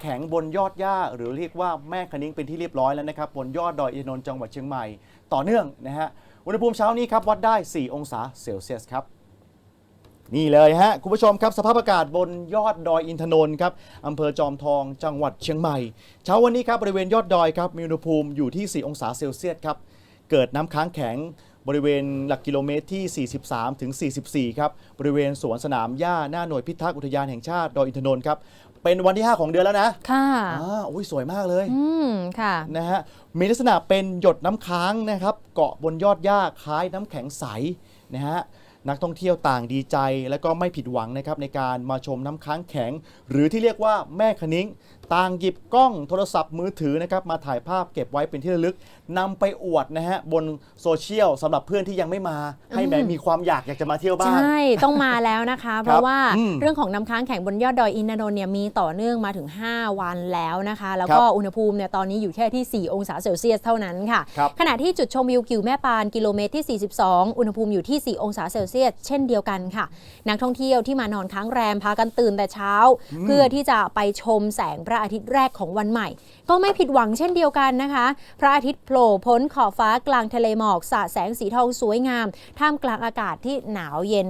แข็งบนยอดหญ้า หรือเรียกว่าแม่คะนิ้งเป็นที่เรียบร้อยแล้วนะครับบนยอดดอยอินทนนท์จังหวัดเชียงใหม่ต่อเนื่องนะฮะอุณหภูมิเช้านี้ครับวัดได้ 4 องศาเซลเซียสครับนี่เลยฮะคุณผู้ชมครับสภาพอากาศบนยอดดอยอินทนนท์ครับอำเภอจอมทองจังหวัดเชียงใหม่ เช้าวันนี้ครับบริเวณยอดดอยครับมีอุณหภูมิอยู่ที่ 4 องศาเซลเซียสครับเกิดน้ำค้างแข็งบริเวณหลักกิโลเมตรที่ 43 ถึง 44 ครับ บริเวณสวนสนามหญ้าหน้าหน่วยพิทักษ์อุทยานแห่งชาติดอยอินทนนท์ครับ เป็นวันที่ 5 ของเดือนแล้วนะค่ะอ่าโอ้ยสวยมากเลยอืมค่ะ นะฮะมีลักษณะเป็นหยดน้ำค้างนะครับ เกาะบนยอดหญ้าคล้ายน้ำแข็งใสนะฮะ นักท่องเที่ยวต่างดีใจ และก็ไม่ผิดหวังนะครับในการมาชมน้ำค้างแข็ง หรือที่เรียกว่าแม่คะนิ้ง ต่างหยิบกล้องโทรศัพท์มือถือนะครับมาถ่ายภาพเก็บไว้เป็นที่ระลึกนำไปอวดนะฮะบนโซเชียลสำหรับเพื่อนที่ยังไม่มา ให้แหมมีความอยากอยากจะมาเที่ยวบ้าง ใช่ ต้องมาแล้วนะคะ เพราะว่าอืมเรื่องของน้ำค้างแข็งบนยอดดอยอินทนนท์เนี่ยมีต่อเนื่องมาถึง 5 วันแล้วนะคะ แล้วก็ครับอุณหภูมิเนี่ยตอนนี้อยู่แค่ที่ 4 องศาเซลเซียสเท่านั้นค่ะ ครับขณะที่จุดชมวิวกิวแม่ปานกิโลเมตรที่ 42 อุณหภูมิอยู่ที่ 4 องศาเซลเซียสเช่นเดียวกันค่ะ นักท่องเที่ยวที่มานอนค้างแรมพากันตื่นแต่เช้า เพื่อที่จะไปชมแสงพระอาทิตย์แรกของวันใหม่ ก็ไม่ผิดหวังเช่นเดียวกันนะคะ พระอาทิตย์โผล่พ้นขอบฟ้ากลางทะเลหมอกสาดแสงสีทองสวยงาม ท่ามกลางอากาศที่หนาวเย็น